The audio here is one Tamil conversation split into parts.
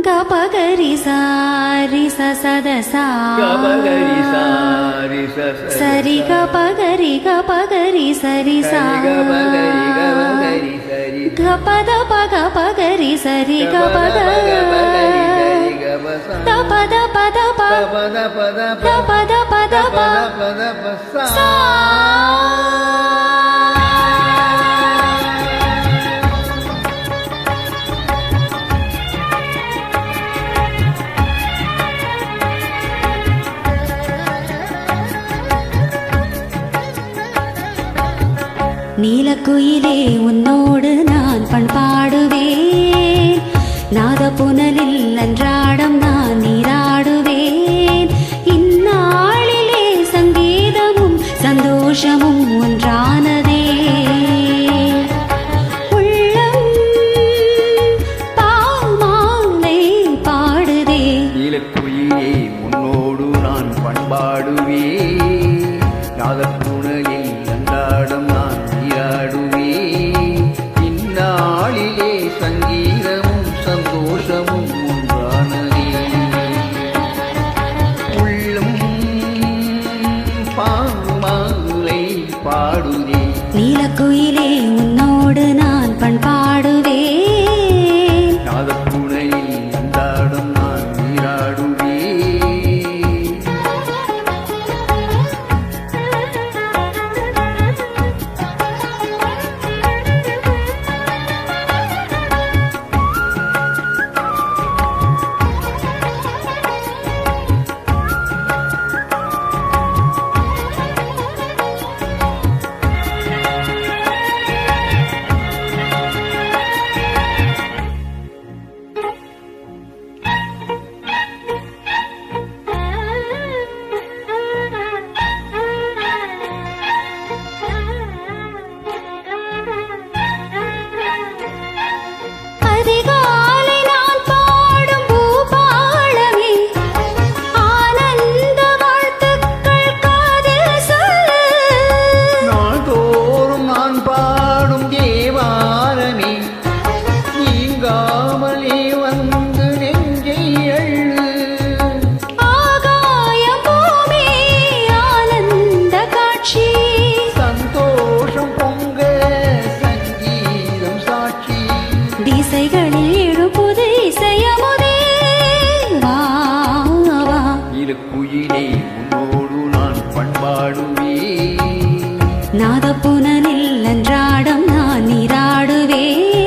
గప గరి సారి సద సరి గప గరి గప గరి సరి గప దప గప గరి సరి గప దప దప దప దప దప దప దప సా நீலக்குயிலே உன்னோடு நான் பண்பாடுவேன் நாத புனலில் அன்றாடம் நான் நீராடுவேன் இந்நாளிலே சங்கீதமும் சந்தோஷமும் ஒன்றானதே உள்ளம் பாமாலை பாடுதே நீலக்குயிலே உன்னோடு நான் பண்பாடுவே நாத அன்றாடம் சங்கீதமும் அதிகாலை பண்பாடுவே நாதப்புனலில் அன்றாடம் நான் நீராடுவேன்.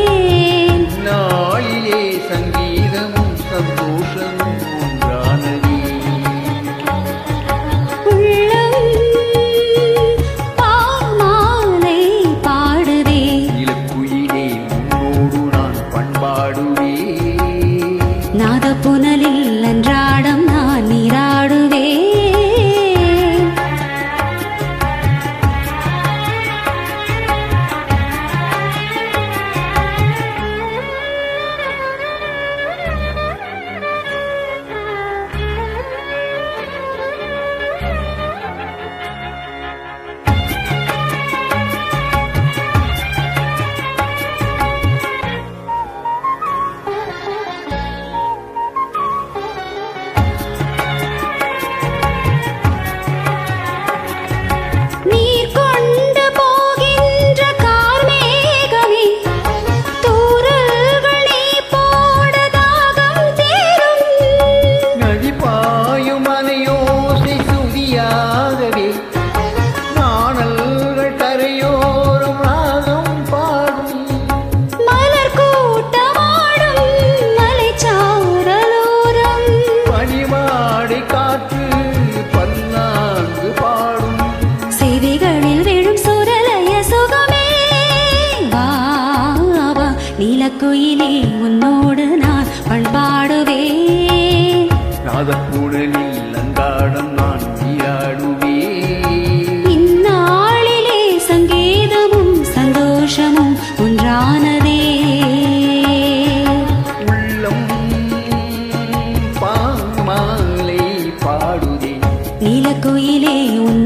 நாளிலே சங்கீதமும் சந்தோஷமும். உன்னோடு நான் பண்பாடுவேன். நாதப்புடலில் அன்றாடம் நான் நீராடுவே இந்நாளிலே சங்கீதமும் சந்தோஷமும் ஒன்றானதே உள்ளம் பாமாலை பாடுதே. நீலக்குயிலே உன்